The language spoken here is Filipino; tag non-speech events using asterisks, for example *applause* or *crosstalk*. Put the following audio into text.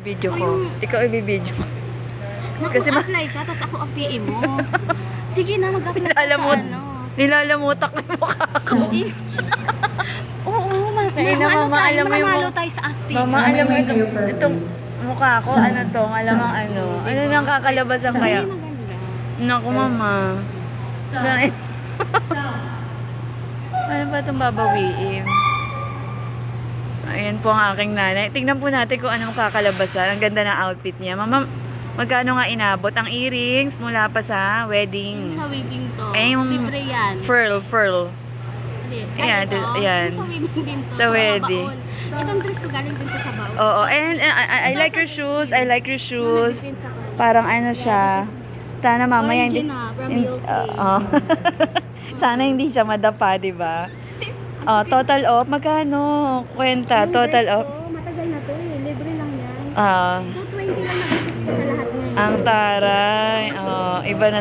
Video ko. Ikaw i-video mo. Kasi ma- apply ka, tapos ako ang PA mo. Sige na, mag-apply ka Nilalamot. sa ano. Nilalamutak mo yung mukha ko. Eh, *laughs* Oo, ma Kaya na, ano mama, tayo, alam mo yung tayo sa acting. Mama, alam mo itong, itong mukha ko, ano to, alamang ano. Ano nang kakalabasan kaya? Ay, maganda. Naku, mama. Dahil- *laughs* ano ba itong babawiin? Po ang aking nanay. Tingnan po natin kung anong kakalabasan. Ang ganda ng outfit niya. Mama, magkano nga inabot? Ang earrings mula pa sa Yung wedding. sa wedding to. Eh, yung- Libre yan. Furl, furl. Ayan, ayan. Yung Sa wedding din to. Sa wedding. baon. Itong dress ko galing din to sa baon. Oo, and uh, I, I like your shoes. I like your shoes. Yung. Parang ano siya. Sana mamaya hindi... Original, from hin- UK. Oo. Sana hindi siya madapa, di ba? Oh, total off. Magkano? Kwenta, total off. matagal na to eh. Libre lang yan. Ah, 220 lang nag-assist ko sa lahat ngayon. ang taray. Oh, iba na.